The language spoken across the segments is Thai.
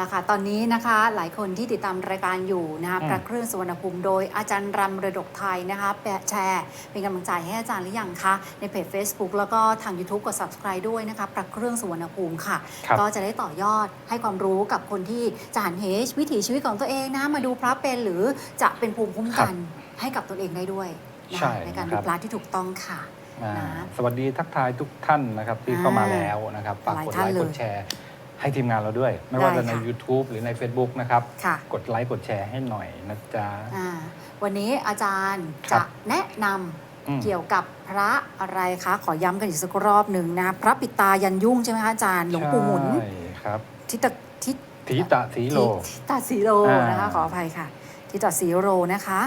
ละค่ะ ตอนนี้นะคะหลายคนที่ติดตามรายการอยู่นะคะอืมพระเครื่องสุวรรณภูมิโดยอาจารย์รำระดกไทยนะคะแปะแชร์ เป็นกำลังใจให้อาจารย์หรือยังคะในเพจ Facebook แล้วก็ทาง YouTube กด subscribe ด้วยนะคะพระเครื่องสุวรรณภูมิค่ะ ครับ ก็จะได้ต่อยอดให้ความรู้กับคนที่จะหันเหวิถีชีวิตของตัวเองนะมาดูพระเป็นหรือจะเป็นภูมิคุ้มกันให้กับตัวเองได้ด้วยนะใช่คะในการนะคดูรับ พระที่ถูกต้องค่ะ อ่านะสวัสดีทักทายทุกท่านนะครับที่เข้ามาแล้วนะครับฝากหลายกดท่านไลค์เลยกดแชร์ ให้ทีมงานเราด้วย ไม่ว่าได้จะในค่ะ YouTube หรือใน Facebook นะครับ ค่ะกดไลค์กดแชร์ให้หน่อยนะจ๊ะ อ่าวันนี้อาจารย์ครัจะบ แนะนำอืม เกี่ยวกับพระอะไรคะ ขอย้ำกันอีกสักรอบหนึ่งนะ พระปิดตายันยุ่งใช่ไหมคะอาจารย์ หลวงปู่หมุนใช่ครับทิตทิถีตะสีโล ทิตาสีโรอ่าน นะคะ ขออภัยค่ะ ทิตาสีโรนะคะ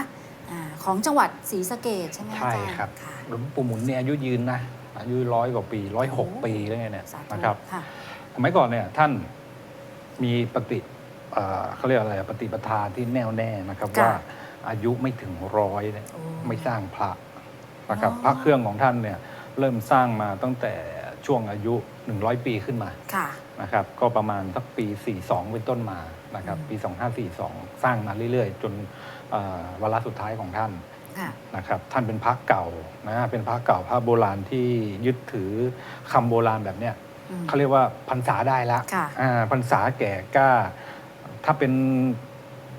อาของจังหวัดศรีสะเกดใช่ไหมคะใช่อาจารย์ครับค่ะหลวงปู่หมุนเนี่ยอายุยืนนะ อายุร้อยกว่าปีร้อยหกโอ้ปีแล้วไงเนี่ยสาธุนะครับ ค่ะ สมัยก่อนเนี่ยท่านมีปฏิเอ่อเขาเรียกอะไรปฏิปทาที่แน่วแน่นะครับค่ะว่าอายุไม่ถึงร้อยเนี่ยโอ้ไม่สร้างพระนะครับอ๋อพระเครื่องของท่านเนี่ยเริ่มสร้างมาตั้งแต่ช่วงอายุ 100 ปีขึ้นมาค่ะนะครับก็ประมาณสักปี 42 เป็นต้นมานะครับอืมปี 2542 สร้างมาเรื่อยๆ จนเอ่อวาระสุดท้ายของท่านค่ะนะครับท่านเป็นพระเก่านะเป็นพระเก่าพระโบราณที่ยึดถือคำโบราณแบบเนี้ยอืม เขาเรียกว่าพรรษาได้แล้วค่ะอ่าพรรษาแก่กล้า ถ้าเป็น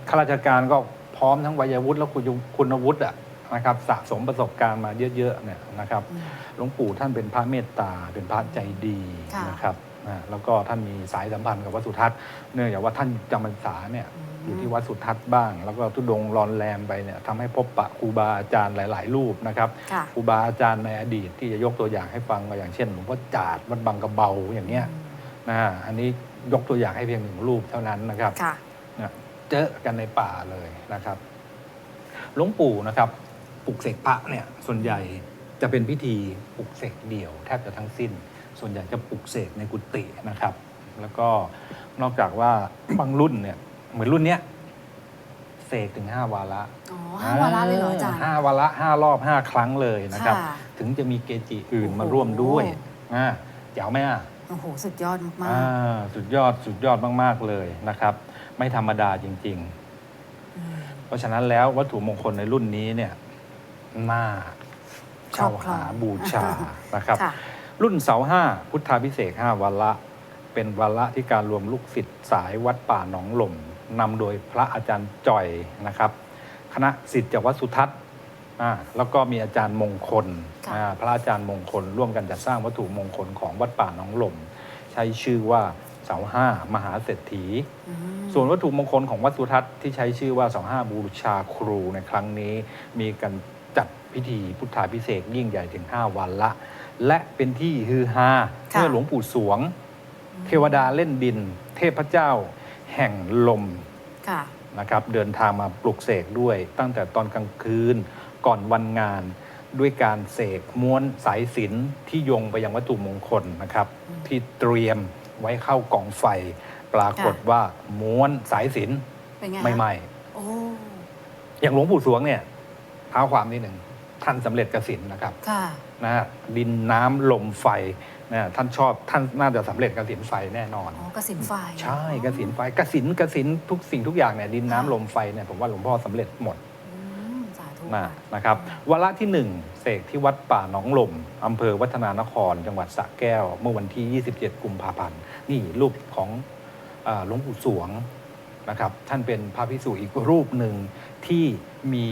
ข้าราชการก็พร้อมทั้งวัยวุฒิและคุณคุณวุฒิอะนะครับสะสมประสบการณ์มาเยอะๆเนี่ยนะครับอืมหลวงปู่ท่านเป็นพระเมตตา เป็นพระใจดีค่ะนะครับอ่าแล้วก็ท่านมีสายสัมพันธ์กับวัดสุทัศน์เนื่องจากว่าท่านจำพรรษาเนี่ย อยู่ที่วัดสุทัศน์บ้าง แล้วก็ทุดงค์รอนแรมไปเนี่ยทำให้พบปะครูบาอาจารย์หลาย ๆ รูปนะครับค่ะ ครูบาอาจารย์ในอดีตที่จะยกตัวอย่างให้ฟังก็อย่างเช่นหลวงพ่อจาดวัดบางกระเบาอย่างเงี้ยนะอันนี้ยกตัวอย่างให้เพียงหนึ่งรูปเท่านั้นนะครับ ค่ะ นะเจอกันในป่าเลยนะครับหลวงปู่นะครับปลุกเสกพระเนี่ยส่วนใหญ่จะเป็นพิธีปลุกเสกเดี่ยวแทบจะทั้งสิ้น ส่วนใหญ่จะปลุกเสกในกุฏินะครับ แล้วก็นอกจากว่า บางรุ่นเนี่ย เหมือนรุ่นเนี้ยเสกถึงห้าวาระอ๋อห้าวาระเลยเหรออาจารย์ ห้าวาระห้ารอบห้าครั้งเลยนะครับ ค่ะถึงจะมีเกจิอื่นโอ้โหมาร่วมด้วยอ่าเจ๋วไหมอะ โอ้โห สุดยอดมากอ่าสุดยอดสุดยอดมาก ๆ เลยนะครับ ไม่ธรรมดาจริง ๆอืม ๆ เพราะฉะนั้นแล้ววัตถุมงคลในรุ่นนี้เนี่ยน่าเช่าหาบูชานะครับ ค่ะ รุ่นเสาห้าพุทธาพิเศษห้าวันละ เป็นวันละที่การรวมลูกศิษย์สายวัดป่าหนองหล่ม นำโดยพระอาจารย์จ่อยนะครับ คณะศิษย์จากวัดสุทัศน์อ่าแล้วก็มีอาจารย์มงคลค่ะ อ่าพระอาจารย์มงคล ร่วมกันจัดสร้างวัตถุมงคลของวัดป่าหนองหล่มใช้ชื่อว่าเสาห้ามหาเศรษฐี อืมส่วนวัตถุมงคลของวัดสุทัศน์ที่ใช้ชื่อว่าสองห้าบูชาครูในครั้งนี้ มีการจัดพิธีพุทธาพิเศษกยิ่งใหญ่ถึง 5 วันละ และเป็นที่ฮือฮาค่ะเมื่อหลวงปู่สวง เทวดาเล่นดิน เทพเจ้า แห่งลมค่ะ นะครับเดินทางมาปลุกเสกด้วย ตั้งแต่ตอนกลางคืนก่อนวันงาน ด้วยการเสกม้วนสายสิญจนที่โยงไปยังวัตถุมงคลนะครับ อืม ที่เตรียมไว้เข้ากองไฟ ปรากฏว่าม้วนสายสิญจนเป็นไงไม่ไหม โอ้ อย่างหลวงปู่สวงเนี่ยเท้าความนิดหนึ่งท่านสำเร็จกสินนะครับค่ะ นะฮะดินน้ำลมไฟ นะท่านชอบท่านน่าจะสำเร็จกสินไฟแน่นอน อ๋อกสินไฟใช่กสินไฟกสินกสินทุกสิ่งทุกอย่างเนี่ยดินน้ำลมไฟเนี่ยผมว่าหลวงพ่อสำเร็จหมดอืมสาธุนะค่ะนะครับวาระที่หนึ่งเสกที่วัดป่าหนองลมอำเภอวัฒนานคร จังหวัดสระแก้ว เมื่อวันที่ 27 กุมภาพันธ์นี่รูปของอาหลวงปู่สวงนะครับท่านเป็นพระพิสุอีกรูปหนึ่งที่มี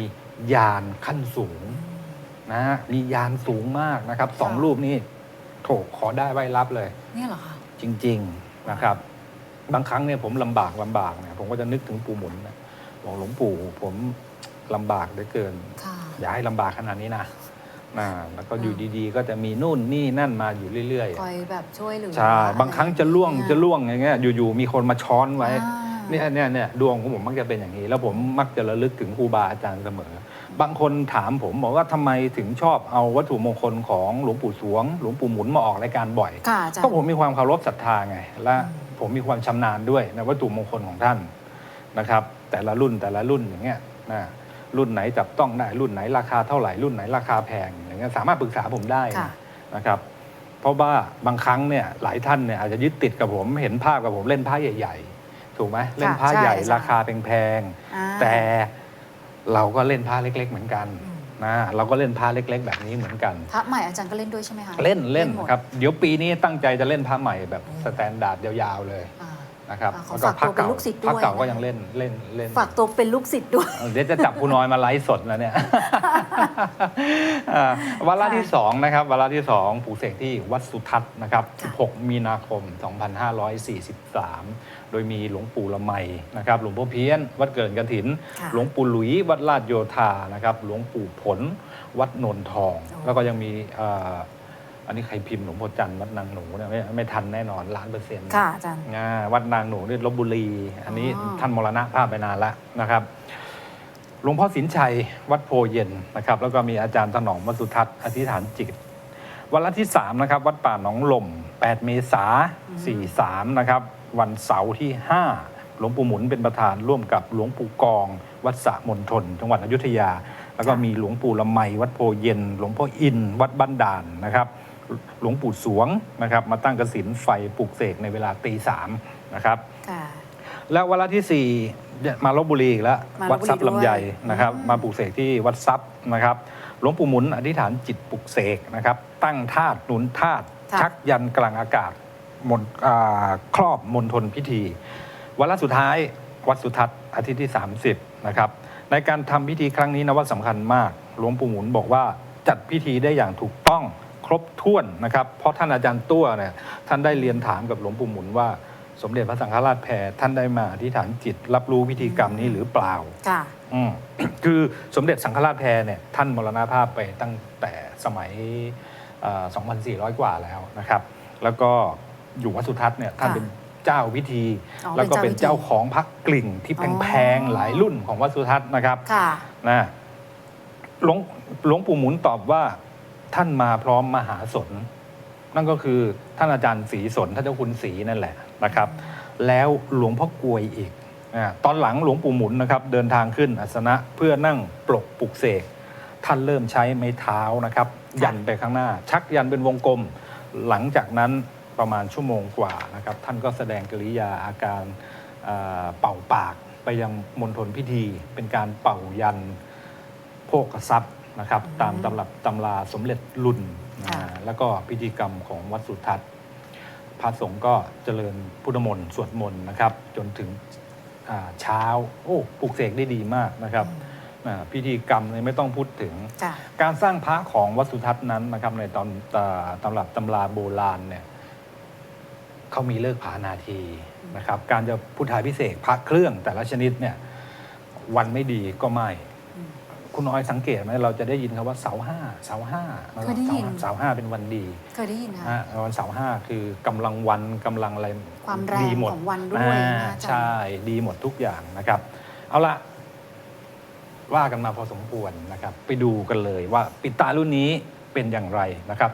ยานขั้นสูง นะฮะมียานสูงมากนะครับสองรูปนี้ โถขอได้ไว้รับเลย เนี่ยเหรอคะจริง ๆนะครับ บางครั้งเนี่ยผมลำบากลำบากเนี่ยผมก็จะนึกถึงปู่หมุนนะบอกหลวงปู่ผมลำบากเหลือเกิน ค่ะ อย่าให้ลำบากขนาดนี้นะนะแล้วก็อยู่อ่าดีๆ ก็จะมีนู่นนี่นั่นมาอยู่เรื่อยคอยแบบช่วยเหลือๆใช่บางครั้งจะล่วงเนี่ยจะล่วงอย่างเงี้ยอยู่ๆมีคนมาช้อนไว้อ่าเนี่ยเนี่ยเนี่ยดวงของผมมักจะเป็นอย่างนี้ แล้วผมมักจะระลึกถึงครูบาอาจารย์เสมอ บางคนถามผมบอกว่าทำไมถึงชอบเอาวัตถุมงคลของหลวงปู่สวง หลวงปู่หมุนมาออกรายการบ่อยค่ะอาจารก็ย์ผมมีความเคารพศรัทธาไง และอืมผมมีความชำนาญด้วยในวัตถุมงคลของท่านนะครับ แต่ละรุ่นแต่ละรุ่นอย่างเงี้ยนะรุ่นไหนจับต้องได้รุ่นไหนราคาเท่าไหร่รุ่นไหนราคาแพงอย่างเงี้ยสามารถปรึกษาผมได้ค่ะ นะครับ เพราะว่าบางครั้งเนี่ยหลายท่านเนี่ยอาจจะยึดติดกับผมเห็นภาพกับผมเล่นผ้าใหญ่ ๆ ถูกไหมเล่นพระใช่ใหญ่อาจารย์ราคาแพงอ่าๆแต่ เราก็เล่นพระเล็ก ๆ เหมือนกันอืมนะเราก็เล่นพระเล็ก ๆ แบบนี้เหมือนกันพระใหม่อาจารย์ก็เล่นด้วยใช่ไหมคะเล่นเล่นหมด ครับ เดี๋ยวปีนี้ตั้งใจจะเล่นพระใหม่แบบอืมสแตนดาร์ดยาวๆเลย อ่า นะครับอ่าขอแล้วก็ฝากพระตัวเป็นเก่าลูกศิษย์พระด้วยเก่าก็นะยังเล่นเล่นเล่น ฝากตัวเป็นลูกศิษย์ด้วย เดี๋ยวจะจับคุณน้อยมาไลฟ์สดแล้วเนี่ย อ่าวาระที่สองนะครับวาระที่สองปลูกเสกที่วัดสุทัศน์นะครับ ค่ะ 16 มีนาคม 2543 โดยมีหลวงปู่ละไมนะครับ หลวงพ่อเพี้ยน วัดเกิดกระถิน ค่ะ หลวงปู่หลุย วัดลาดโยธานะครับ หลวงปู่ผล วัดโนนทองโอ้แล้วก็ยังมีเอ่อ อันนี้ใครพิมพ์หลวงพ่อจันทร์วัดนางหนูเนี่ยไม่ไม่ทันแน่นอนล้านเปอร์เซ็นต์ค่ะอาจารย์ อ่าวัดนางหนูนี่ลบบุรี อันนี้อ๋อ ท่านมรณภาพไปนานแล้วนะครับ หลวงพ่อสินชัยวัดโพเย็นนะครับ แล้วก็มีอาจารย์ถนอมวัดสุทัศน์อธิษฐานจิต วันละที่ 3 นะครับ วัดป่าหนองลม 8 เมษาอืม43 นะครับ วันเสาร์ที่ 5 หลวงปู่หมุนเป็นประธานร่วมกับหลวงปู่กอง วัดสะมณฑลจังหวัดอยุธยา แล้วก็มีหลวงปู่ละไมวัดโพเย็น หลวงพ่ออิน วัดบ้านด่านนะครับ หลวงปู่สวงนะครับ มาตั้งกสินไฟปลุกเสกในเวลาตีสามนะครับ ค่ะแล้ววันละที่สี่เนี่ยมาลบบุรีอีกแล้วมาลวัพดบุรีทรัพย์ลำไยด้วยนะครับ อืม มาปลูกเสกที่วัดทรัพย์นะครับหลวงปู่หมุนอธิษฐานจิตปลุกเสกนะครับ ตั้งธาตุหนุนธาตุค่ะ ชักยันกลางอากาศมนอ่าครอบมณฑลพิธีวันละสุดท้ายวัดสุทัศน์อาทิตย์ที่ 30นะครับในการทำพิธีครั้งนี้นะว่าสำคัญมาก หลวงปู่หมุนบอกว่าจัดพิธีได้อย่างถูกต้อง ครบถ้วนนะครับ เพราะท่านอาจารย์ตัวเนี่ยท่านได้เรียนถามกับหลวงปู่หมุนว่า สมเด็จพระสังฆราชแพรท่านได้มาอธิษฐานจิต รับรู้พิธีกรรมนี้หรือเปล่าค่ะอืมคือสมเด็จสังฆราชแพรเนี่ยท่านมรณภาพไปตั้งแต่สมัยเอ่อ2,400 กว่าแล้วนะครับ แล้วก็อยู่วัดสุทัศน์เนี่ยท่านค่ะเป็นเจ้าพิธี อ๋อแล้วก็เป็เป็นนเจ้าเจ้าพิธีของพักกลิ่งที่อ๋อ แพงๆหลายรุ่นของวัดสุทัศน์นะครับ ค่ะ นะหลวงหลวงปู่หมุนตอบว่า ท่านมาพร้อมมหาสน นั่นก็คือท่านอาจารย์ศรีสนท่านเจ้าคุณศรีนั่นแหละนะครับ แล้วหลวงพ่อกวยอีกอตอนหลังหลวงปู่หมุนนะครับเดินทางขึ้นอัสนะเพื่อนั่งปลกปลุกเสกท่านเริ่มใช้ไม้เท้านะครับ ยันไปข้างหน้า ชักยันเป็นวงกลม หลังจากนั้นประมาณชั่วโมงกว่านะครับ ท่านก็แสดงกริยาอาการเป่าปากไปยังมณฑลพิธี เป็นการเป่ายันโภกทรัพย์ นะครับอืมตามตำรับตำราสมเด็จรุ่นค่ะอ่าแล้วก็พิธีกรรมของวัดสุทัศน์พระสงฆ์ก็เจริญพุทธมนต์สวดมนต์นะครับ จนถึงอ่าเช้าโอ้ปลุกเสกได้ดีมากนะครับอ่าพิธีกรรมเนี่ยไม่ต้องพูดถึงค่ะการสร้างพระของวัดสุทัศน์นั้นนะครับในตอนตาตำรับตำราโบราณเนี่ยเขามีเลิกผานาทีนะครับ การจะพุทธาพิเศษกพระเครื่องแต่ละชนิดเนี่ยวันไม่ดีก็ไม่อืม คุณน้อยสังเกตไหมเราจะได้ยินคำว่าเสาห้าเสาห้าเคยได้ยิน เสาห้าเป็นวันดีเคยได้ยินค่ะฮะวันเสาร์ห้าคือกำลังวันกำลังอะไรความแรงดีหมดของวันด้วยอ่านะอาจารย์ ใช่ดีหมดทุกอย่างนะครับ เอาละว่ากันมาพอสมควรนะครับ ไปดูกันเลยว่าปิดตารุ่นนี้เป็นอย่างไรนะครับ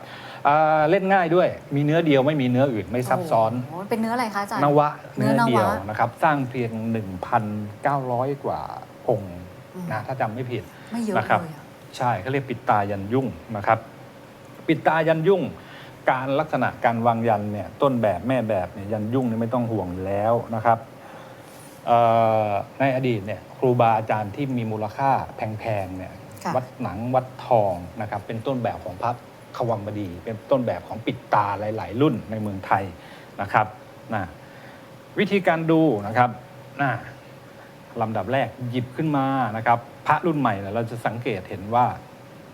อ่าเล่นง่ายด้วยมีเนื้อเดียวไม่มีเนื้ออื่นไม่ซับซ้อน โโหเป็นเนื้ออะไรคะอาจารย์ นวะเนื้เนื้ออนวะ เดียวนะครับ สร้างเพียง 1,900 กว่าองค์อืม นะถ้าจำไม่ผิด ไม่เยอะนะครับ เลยอะใช่เขาเรียกปิดตายันยุ่งนะครับ ปิดตายันยุ่ง การลักษณะการวางยันเนี่ยต้นแบบแม่แบบเนี่ยยันยุ่งเนี่ยไม่ต้องห่วงอยู่แล้วนะครับเอ่อในอดีตเนี่ยครูบาอาจารย์ที่มีมูลค่าแพงๆเนี่ยค่ะวัดหนังวัดทองนะครับเป็นต้นแบบของพระขวัมบดี เป็นต้นแบบของปิดตาหลาย ๆ รุ่นในเมืองไทยนะครับนะวิธีการดูนะครับนะ ลำดับแรกหยิบขึ้นมานะครับพระรุ่นใหม่เนี่ยเราจะสังเกตเห็นว่า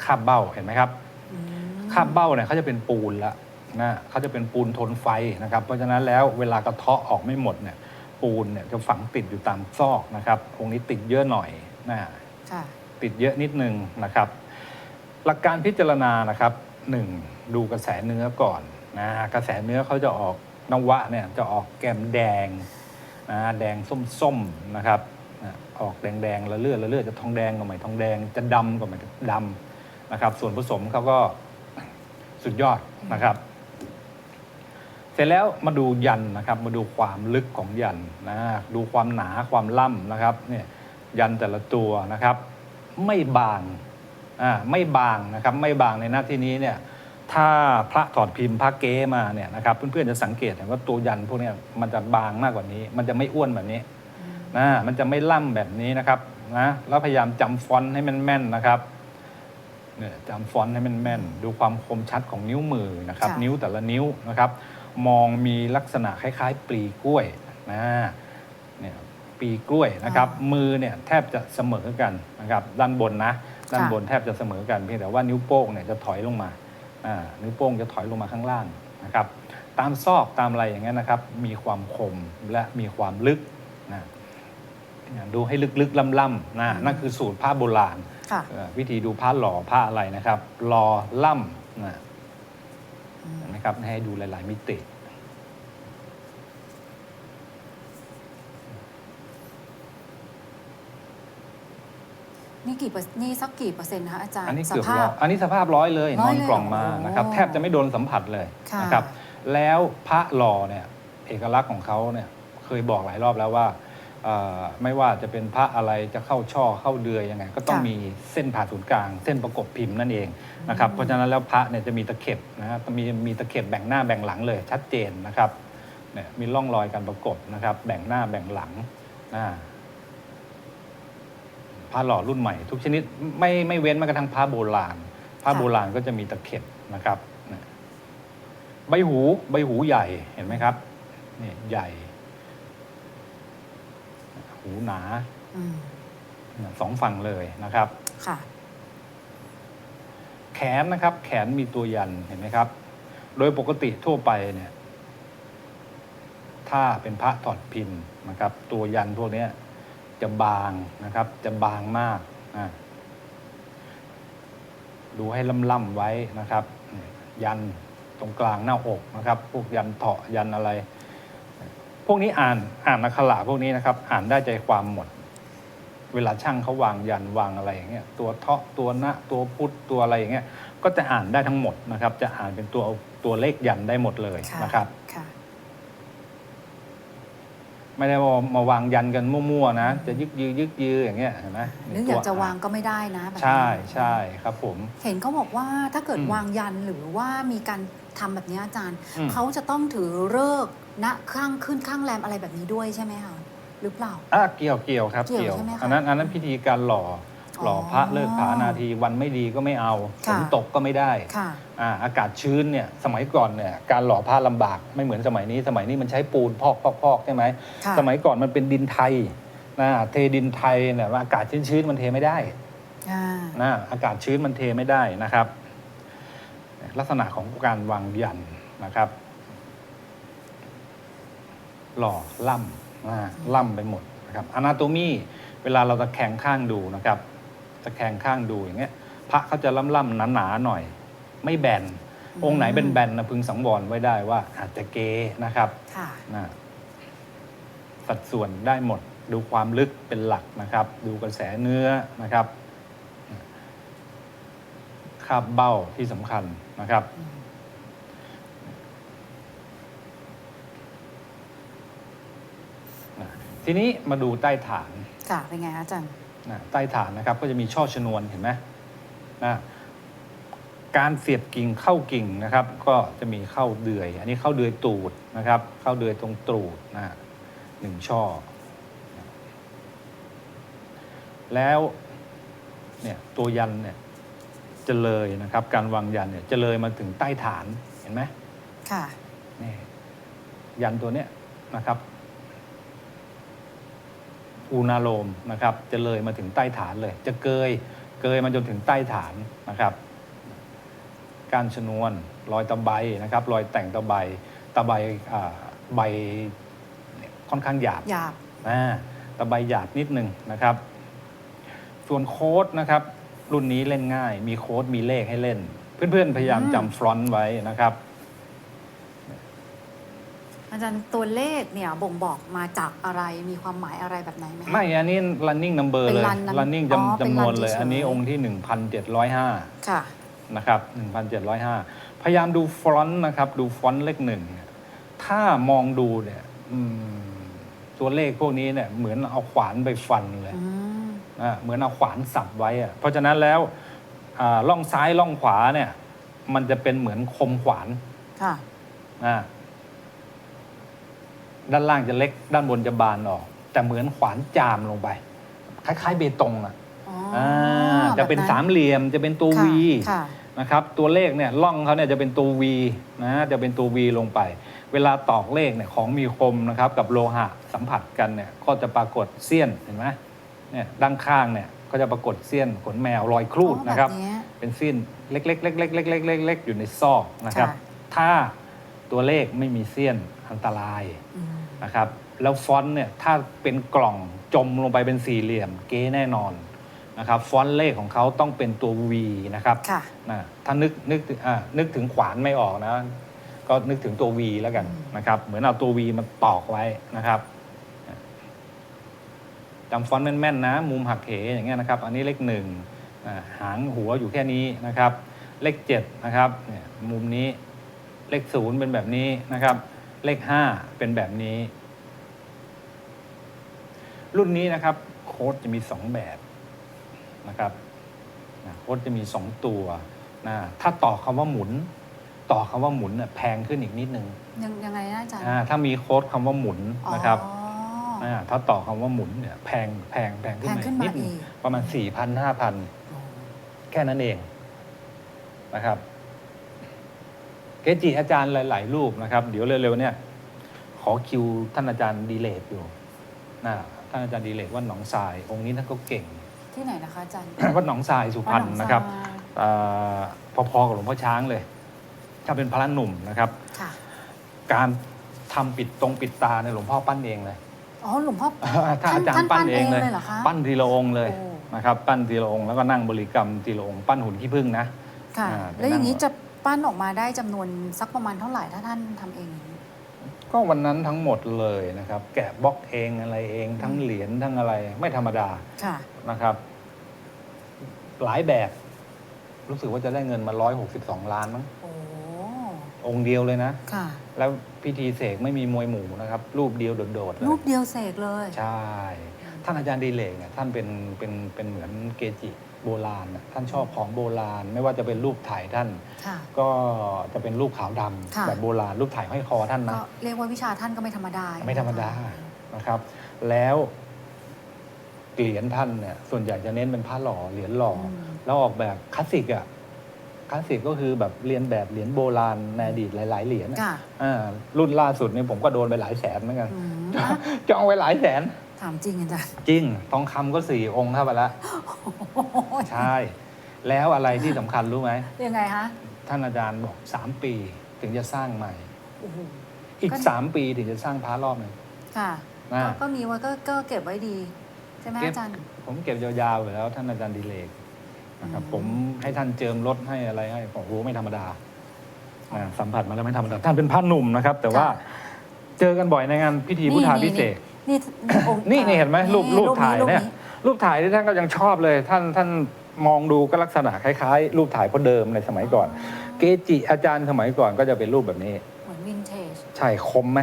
คาบเบ้าเห็นไหมครับอืมคาบเบ้าเนี่ยเขาจะเป็นปูนละนะเขาจะเป็นปูนทนไฟนะครับ เพราะฉะนั้นแล้วเวลากระเทาะออกไม่หมดเนี่ยปูนเนี่ยจะฝังติดอยู่ตามซอกนะครับองค์นี้ติดเยอะหน่อยนะค่ะติดเยอะนิดนึงนะครับ หลักการพิจารณานะครับหนึ่งดูกระแสเนื้อก่อนนะกระแสเนื้อเขาจะออกนวะเนี่ยจะออกแกมแดงนะแดงส้มๆนะครับนะ ออกแดงๆละเลือดละเลือดจะทองแดงก็ไม่ทองแดง จะดำก็ไม่ดำนะครับ ส่วนผสมเขาก็สุดยอดนะครับ เสร็จแล้วมาดูยันนะครับ มาดูความลึกของยันนะดูความหนาความล่ำนะครับเนี่ยยันแต่ละตัวนะครับ ไม่บางอ่าไม่บางนะครับ ไม่บางในหน้าที่นี้เนี่ยถ้าพระถอดพิมพ์พระเก๊มาเนี่ยนะครับเพื่อนๆจะสังเกตเห็นว่าตัวยันพวกนี้มันจะบางมากกว่านี้ มันจะไม่อ้วนแบบนี้ นะมันจะไม่ล่ำแบบนี้นะครับนะแล้วพยายามจำฟอนต์ให้มันแม่นนะครับเนี่ยจำฟอนต์ให้มันแม่น ดูความคมชัดของนิ้วมือนะครับ ค่ะนิ้วแต่ละนิ้วนะครับ มองมีลักษณะคล้ายๆ ปลีกล้วยนะเนี่ยปลีกล้วยนะครับ มือเนี่ยแทบจะเสมอกันนะครับ ด้านบนนะด้านบนแทบจะเสมอกันเพียงแต่ว่านิ้วโป้งเนี่ยจะถอยลงมาอ่านิ้วโป้งจะถอยลงมาข้างล่างนะครับ ตามซอกตามอะไรอย่างเงี้ยนะครับ มีความคมและมีความลึกนะเนี่ย ดูให้ลึกๆล่ำๆนะนั่นคือสูตรผ้าโบราณค่ะเอ่อวิธีดูผ้าหล่อผ้าอะไรนะครับหล่อล่ำนะเห็นไหมครับให้ดูหลาย ๆ มิติ นี่กี่เปอร์นี่สักกี่เปอร์เซ็นต์คะอาจารย์อันนี้สเกือบภาร้อพ ยอันนี้สภาพร้อยเลยร้นออยนเลยกล่องมาโอ้นะครับแทบจะไม่โดนสัมผัสเลยค่ะนะครับ แล้วพระหล่อเนี่ย เอกลักษณ์ของเขาเนี่ยเคยบอกหลายรอบแล้วว่าเอ่อ ไม่ว่าจะเป็นพระอะไรจะเข้าช่อเข้าเดือยยังไง ก็ต้องค่ะมีเส้นผ่าศูนย์กลาง เส้นประกบพิมพ์นั่นเองนะครับเพราะฉะนั้นแล้วพระเนี่ยจะมีตะเข็บนะฮะมีมีตะเข็บแบ่งหน้าแบ่งหลังเลยชัดเจนนะครับเนี่ยมีร่องรอยการประกบนะครับ แบ่งหน้าแบ่งหลังอ่าผ้าหล่อรุ่นใหม่ ทุกชนิดไม่ไม่เว้นแม้กระทั่งผ้าโบราณผ้าค่ะโบราณก็จะมีตะเข็บนะครับเนี่ยใบหูใบหูใหญ่เห็นไหมครับนี่ใหญ่ หูหนาอืมเนี่ยสองฝั่งเลยนะครับ ค่ะ แขนนะครับ แขนมีตัวยันเห็นไหมครับ โดยปกติทั่วไปเนี่ย ถ้าเป็นพระถอดพิมพ์นะครับ ตัวยันพวกเนี้ยจะบางนะครับ จะบางมากอะดูให้ล่ำๆไว้นะครับเนี่ยยันตรงกลางหน้าอกนะครับ พวกยันเถาะยันอะไร พวกนี้อ่านอ่านนักขละพวกนี้นะครับอ่านได้ใจความหมด เวลาช่างเขาวางยันวางอะไรอย่างเงี้ยตัวเทาะตัวนะตัวพุทธตัวอะไรอย่างเงี้ยก็จะอ่านได้ทั้งหมดนะครับ จะอ่านเป็นตัวตัวเลขยันได้หมดเลยค่ะนะครับค่ะ ไม่ได้ว่ามาวางยันกันมั่วๆนะ จะยึกยือยึกยืออย่างเงี้ยเห็นไหมหรืออยากจะวางก็ไม่ได้นะแบบนี้ใช่ใช่ครับผม เห็นเขาบอกว่าถ้าเกิดอืมวางยันหรือว่ามีการทำแบบนี้อาจารย์อืมเขาจะต้องถือเลิกษ์ณข้างขึ้นข้างแรมอะไรแบบนี้ด้วยใช่ไหมคะหรือเปล่าอะเกี่ยวเกี่ยวครับ เกี่ยวใช่ไหมคะอันนั้นอันนั้นพิธีการหล่อออ หล่อพระเลิกผานาทีวันไม่ดีก็ไม่เอาฝค่ะนตกก็ไม่ได้ค่ะ อ่าอากาศชื้นเนี่ยสมัยก่อนเนี่ยการหล่อผ้าลำบากไม่เหมือนสมัยนี้ สมัยนี้มันใช้ปูนพอกพอกพอกใช่ไหมค่ะ สมัยก่อนมันเป็นดินไทยนะเทดินไทยเนี่ยอากาศชื้นๆมันเทไม่ได้อ่านะอากาศชื้นมันเทไม่ได้นะครับ ลักษณะของการวางยันนะครับ หล่อล่ำนะล่ำไปหมดนะครับอนาโตมีเวลาเราตะแคงข้างดูนะครับ ตะแคงข้างดูอย่างเงี้ยพระเขาจะล่ำล่ำหนาหนาๆหน่อย ไม่แบนอืมองค์ไหนเป็นแบนนะพึงสังวรไว้ได้ว่าอาจจะเกนะครับค่ะนะสัดส่วนได้หมดดูความลึกเป็นหลักนะครับ ดูกระแสเนื้อนะครับคาบเบ้าที่สำคัญนะครับอืมนะทีนี้มาดูใต้ฐาน ค่ะ เป็นไงคะอาจารย์ นะใต้ฐานนะครับก็จะมีช่อชนวนเห็นไหมนะการเสียบกิ่งเข้ากิ่งนะครับ ก็จะมีเข้าเดือย อันนี้เข้าเดือยตูดนะครับ เข้าเดือยตรงตูดนะฮะหนึ่งช่อ แล้วเนี่ยตัวยันเนี่ยจะเลยนะครับ การวางยันเนี่ยจะเลยมาถึงใต้ฐานเห็นไหมค่ะนี่ยันตัวเนี้ยนะครับ อูนาโลมนะครับจะเลยมาถึงใต้ฐานเลย จะเกยเกยมาจนถึงใต้ฐานนะครับการชนวนรอยตะไบนะครับรอยแต่งตะไบตะไบอ่าใบเนี่ยค่อนข้างหยาบหยาบอ่าตะไบหยาบนิดนึงนะครับ ส่วนโค้ดนะครับรุ่นนี้เล่นง่าย มีโค้ดมีเลขให้เล่น เพื่อนๆพยายามอืมจำฟรอนต์ไว้นะครับ อาจารย์ตัวเลขเนี่ยบ่งบอกมาจากอะไรมีความหมายอะไรแบบไหนไหมคะ ไม่ อันนี้ running number เป็นเลย run number running อ๋อจำเป็นจำนวน run เลย เฉยๆ อันนี้องค์ที่ 1,705 ค่ะ นะครับ 1,705 พยายามดูฟอนต์นะครับ ดูฟอนต์เลขหนึ่งเนี่ยถ้ามองดูเนี่ยอืมตัวเลขพวกนี้เนี่ยเหมือนเอาขวานไปฟันเลย อืมนะเหมือนเอาขวานสับไว้อะเพราะฉะนั้นแล้วอ่าล่องซ้ายล่องขวาเนี่ยมันจะเป็นเหมือนคมขวานค่ะ อ่า ด้านล่างจะเล็ก ด้านบนจะบานออก แต่เหมือนขวานจามลงไป คล้ายๆเบตงอะอ๋ออ่าจะเป็นแบบสามเหลี่ยมจะเป็นตัวค่ะวีค่ะนะครับตัวเลขเนี่ยล่องเขาเนี่ยจะเป็นตัววีนะจะเป็นตัววีลงไป เวลาตอกเลขเนี่ยของมีคมนะครับกับโลหะสัมผัสกันเนี่ยก็จะปรากฏเสี้ยนเห็นไหมเนี่ยด้านข้างเนี่ยก็จะปรากฏเสี้ยนขนแมวรอยครูดอ๋อนะครับแเยเป็นเส้นเล็กๆเล็กๆเล็กๆเล็กๆอยู่ในซอกนะครับค่ะถ้าตัวเลขไม่มีเสี้ยนอันตรายอืม นะครับแล้วฟอนต์เนี่ยถ้าเป็นกล่องจมลงไปเป็นสี่เหลี่ยมเก๊แน่นอนนะครับฟอนต์เลขของเขาต้องเป็นตัว V นะครับค่ะ นะถ้านึกนึกถึงอ่านึกถึงขวานไม่ออกนะ ก็นึกถึงตัว V แล้วกันอืมนะครับ เหมือนเอาตัว V มาตอกไว้นะครับจำฟอนต์แม่นๆนะ มุมหักเหอย่างเงี้ยนะครับ อันนี้เลขหนึ่งอ่าหางหัวอยู่แค่นี้นะครับ เลขเจ็ดนะครับเนี่ยมุมนี้เลขศูนย์เป็นแบบนี้นะครับ เลขห้าเป็นแบบนี้ รุ่นนี้นะครับโค้ดจะมีสองแบบนะครับนะโค้ดจะมีสองตัวนะถ้าต่อคำว่าหมุน ต่อคำว่าหมุนน่ะแพงขึ้นอีกนิดนึงยังยังไงนะอาจารย์อ่าถ้ามีโค้ดคำว่าหมุนอ๋อนะครับาถ้าต่อคำว่าหมุนเนี่ยแพงแพงแพงขึ้นแพงมาขึ้นนิมาดนึงอีกประมาณสี่พันห้าพันอ๋อแค่นั้นเองนะครับ เกจิอาจารย์หลาย ๆ รูปนะครับ เดี๋ยวเร็ว ๆ เนี่ย ขอคิวท่านอาจารย์ดีเลกอยู่นะท่านอาจารย์ดีเลกว่าหนองทราย องค์นี้ท่านก็เก่ง ที่ไหนนะคะอาจารย์ วัดหนองทรายสุพรรณวัดหองนะครับทายอ่าพอๆกับหลวงพ่อช้างเลยถ้าเป็นพระหนุ่มนะครับ ค่ะ การทำปิดตรงปิดตาเนี่ยหลวงพ่อปั้นเองเลย อ๋อหลวงพ่อ ถ้าอาจารย์ปั้นเองเลยท่านปั้นเองเลยเหรอคะปั้นทีละองค์เลยโอ้ นะครับ ปั้นทีละองค์แล้วก็นั่งบริกรรมทีละองค์ปั้นหุ่นขี้ผึ้งนะ ค่ะ อ่าแล้วอย่างนี้ไปนั่งจะ ปั้นออกมาได้จำนวนสักประมาณเท่าไหร่ถ้าท่านทำเองอย่างนี้ก็วันนั้นทั้งหมดเลยนะครับ แกะบล็อกเองอะไรเองทั้งเหรียญทั้งอะไรไม่ธรรมดาค่ะ นะครับ หลายแบบ รู้สึกว่าจะได้เงินมา 162 ล้านมั้งโอ้ องค์เดียวเลยนะ ค่ะ แล้วพิธีเสกไม่มีมวยหมู่นะครับ รูปเดียวโดดๆเลยรูปเดียวเสกเลย ใช่ ท่านอาจารย์ดีเลกเนี่ยท่านเป็นเป็นเป็นเหมือนเกจิ โบราณน่ะท่านชอบของโบราณ ไม่ว่าจะเป็นรูปถ่ายท่าน ค่ะ ก็จะเป็นรูปขาวดำค่ะแบบโบราณรูปถ่ายห้อยคอท่านก็นะ เรียกว่าวิชาท่านก็ไม่ธรรมดาไม่ธรรมดานะครับ แล้วเหรียญท่านเนี่ยส่วนใหญ่จะเน้นเป็นผ้าหล่อเหรียญหล่ออม แล้วออกแบบคลาสสิกอะคลาสสิกก็คือแบบเรียนแบบเหรียญโบราณในอดีตหลาย ๆ เหรียญอะค่ะอ่ารุ่นล่าสุดนี่ผมก็โดนไปหลายแสนเหมือนกัน อืมอะจองไว้หลายแสนถามจริงอาจารย์จริงทองคำก็สี่องค์เข้าไปแล้วโอ้ยใช่ แล้วอะไรที่สำคัญรู้ไหม ยังไงคะท่านอาจารย์บอกสามปีถึงจะสร้างใหม่ โอ้โห อีกก็ สามปีถึงจะสร้างพระรอบหนึ่งค่ะ นะ ก็ก็มีไว้ก็ก็เก็บไว้ดี ใช่ไหมเก็บ อาจารย์ ผมเก็บยาวๆอยู่แล้วท่านอาจารย์ดีเลกนะครับอืม ผมให้ท่านเจิมรถให้อะไรให้โอ้โหไม่ธรรมดาอ่าสัมผัสมาแล้วไม่ธรรมดาท่านเป็นพระหนุ่มนะครับ แต่ว่าค่ะเจอกันบ่อยในงานพิธีพุทธาพิเศษก นี่นี่องค์นี่นี่เห็นไหมรูปรูปถ่ายรูปเนี่ยรูปถ่ายที่ท่านก็ยังชอบเลย ท่านท่านมองดูก็ลักษณะคล้ายๆ รูปถ่ายพ่อเดิมในสมัยก่อน เกจิอาจารย์สมัยก่อนก็จะเป็นรูปแบบนี้ เหมือนวินเทจใช่คมไหม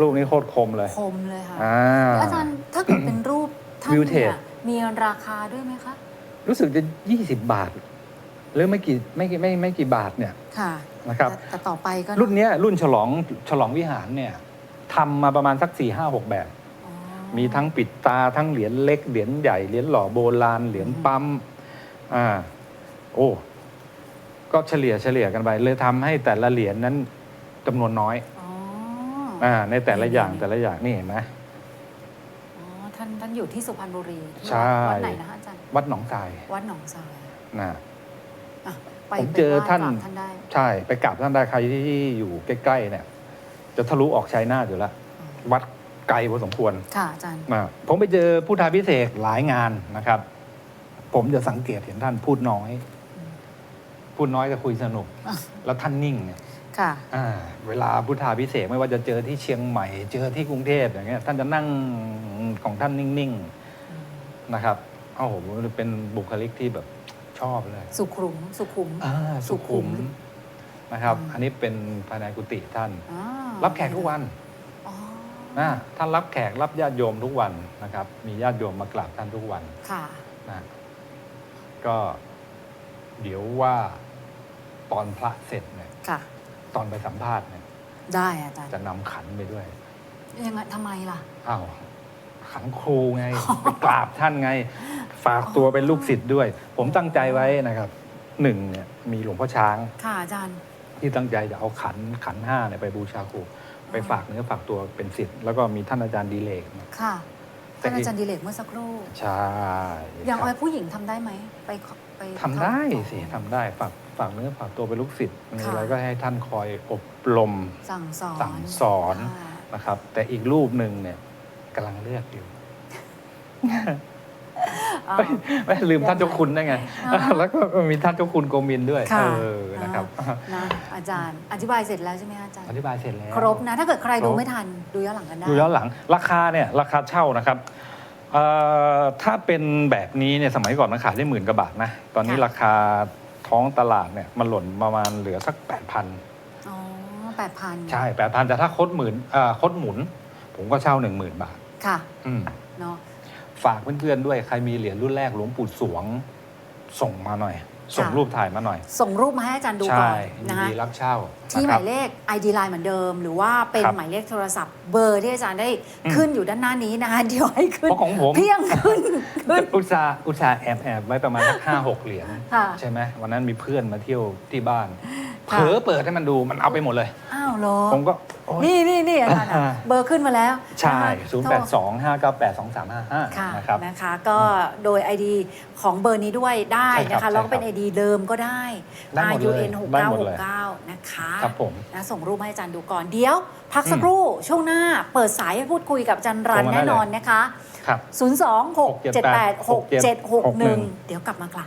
รูปนี้โคตรคมเลยคมเลยค่ะอ่าแล้วอาจารย์ถ้าเกิดเป็นรูปท่านวิวเทเนี่จยมีราคาด้วยไหมคะ รู้สึกจะ 20 บาท หรือไม่กี่ไม่กี่ไม่ไม่กี่บาทเนี่ยค่ะนะครับแต่แต่ต่อไปก็รุ่นเนี้ยรุ่นฉลองฉลองวิหารเนี่ยทำมาประมาณสัก4 5 6แบบอ๋อ มีทั้งปิดตาทั้งเหรียญเล็กเหรียญใหญ่เหรียญหล่อโบราณเหรียญปั๊มอ่าโอ้ก็เฉลี่ยเฉลี่ยกันไป เลยทำให้แต่ละเหรียญนั้นจำนวนน้อยอ๋ออ่าในแต่ละอย่างนี่แต่ละอย่างนี่เห็นไหมอ๋อท่านท่านอยู่ที่สุพรรณบุรีที่ใช่วัดไหนนะคะอาจารย์วัดหนองทราย วัดหนองทรายนะอะไปผมเจอไปไหว้ท่านกรบท่านได้ใช่ไปกราบท่านได้ใครที่อยู่ใกล้ๆเนี่ย จะทะลุออกชัยนาทอยู่แล้ววัด ไกลพอสมควรค่ะอาจารย์นะผมไปเจอพุทธาพิเศษกหลายงานนะครับ ผมจะสังเกตเห็นท่านพูดน้อยอืมพูดน้อยจะคุยสนุก อะ แล้วท่านนิ่งเนี่ยค่ะ อ่าเวลาพุทธาพิเศษกไม่ว่าจะเจอที่เชียงใหม่ เจอที่กรุงเทพอย่างเงี้ยท่านจะนั่งของท่านนิ่งๆนะครับโอ้โหเป็นบุคลิกที่แบบชอบเลย สุขุม สุขุม อ่าสุสุขุขุมมนะครับ อืม อันนี้เป็นภายในกุฏิท่าน อ่ารับแขกทุกวันอ๋อ นะท่านรับแขกรับญาติโยมทุกวันนะครับ มีญาติโยมมากราบท่านทุกวันค่ะ นะก็เดี๋ยวว่าตอนพระเสร็จเนี่ย ค่ะ ตอนไปสัมภาษณ์เนี่ย ได้อาจารย์จะนำขันไปด้วยยังไงทำไมล่ะ อ้าวขันครูไงไปกราบท่านไง ฝากตัวเป็นลูกศิษย์ด้วย ผมตั้งใจไว้นะครับหนึ่งเนี่ยมีหลวงพ่อช้าง ค่ะอาจารย์ ที่ตั้งใจจะเอาขันขันห้าเนี่ยไปบูชาครู ไปฝากเนื้อฝากตัวเป็นศิษย์แล้วก็มีท่านอาจารย์ดีเลกนะค่ะแต่ท่านอีก อาจารย์ดิเลกเมื่อสักครู่ ใช่อย่างคอรัอบยผู้หญิงทำได้ไหมไปขอไปทำได้เข้าสิทำได้ฝากฝากเนื้อฝากตัวเป็นลูกศิษย์มีค่ะอะไรก็ให้ท่านคอยอบรม สั่งสอนสั่งสอน ค่ะนะครับ แต่อีกรูปหนึ่งเนี่ยกำลังเลือกอยู่ อ้าว ไม่ไม่ลืมท่านเจ้าคุณได้ไง อ่าแล้วก็มีท่านเจ้าคุณโกมินด้วยค่ะ เออนะ ครับ นะอาจารย์อธิบายเสร็จแล้วใช่ไหมอาจารย์ อธิบายเสร็จแล้ว ครบนะ ถ้าเกิดใครครดูบไม่ทันดูย้อนหลังกันได้ ดูย้อนหลังราคาเนี่ยราคาเช่านะครับเอ่อถ้าเป็นแบบนี้เนี่ยสมัยก่อนมันขายได้หมื่นกว่าบาทนะ ตอนนี้ราคาท้องตลาดเนี่ยมันหล่นประมาณเหลือสักแปดพันอ๋อแปดพันใช่แปดพันแต่ถ้าคดหมื่นเอ่อคดหมุน ผมก็เช่าหนึ่งหมื่นบาทค่ะอืมเนาะฝากเพื่อนๆด้วยใครมีเหรียญรุ่นแรกหลวงปู่สวงส่งมาหน่อย ส่งรูปถ่ายมาหน่อย ส่งรูปมาให้อาจารย์ดูก่ใช่อนยินนะคะดีรับเช่าที่หนะครัมาบยเลข ID Line เหมือนเดิม หรือว่าเป็นครับหมายเลขโทรศัพท์เบอร์ที่อาจารย์ได้อืม ขึ้นอยู่ด้านหน้านี้นะคะเดี๋ยวให้ขึ้นเพราะของผม เพียงขึ้นขึ้น อุตสาห์อุตสาห์แอบแอบไว้ประมาณสักห้าหกเหรียญค่ะ ใช่ไหมวันนั้นมีเพื่อนมาเที่ยวที่บ้าน เผค่ะลอเปิดให้มันดูมันเอาไปหมดเลย อ้าวเหรอผมก็โอ๊ย นี่นี่นี่อาจารย์อะอ่า เบอร์ขึ้นมาแล้วใช่ นะคะ0โทร8 2 5 9 8 2 3 5 ค่ะ5 นะครับ นะคะ ก็โดย ID ของเบอร์นี้ด้วยได้ใช่ครับนะคะแล้วก็เป็น ใช่ครับ ID เดิมก็ได้ ได้หมดเลย RUN ได้หมดเลย 6969นะคะครับผม นะส่งรูปให้อาจารย์ดูก่อนเดี๋ยว พักสักครู่ช่วงหน้าเปิดสายให้พูดคุยกับอาจารย์รันโทรมาได้แน่นอนเลย นะคะ ครับ 026786761 เดี๋ยวกลับมาค่ะ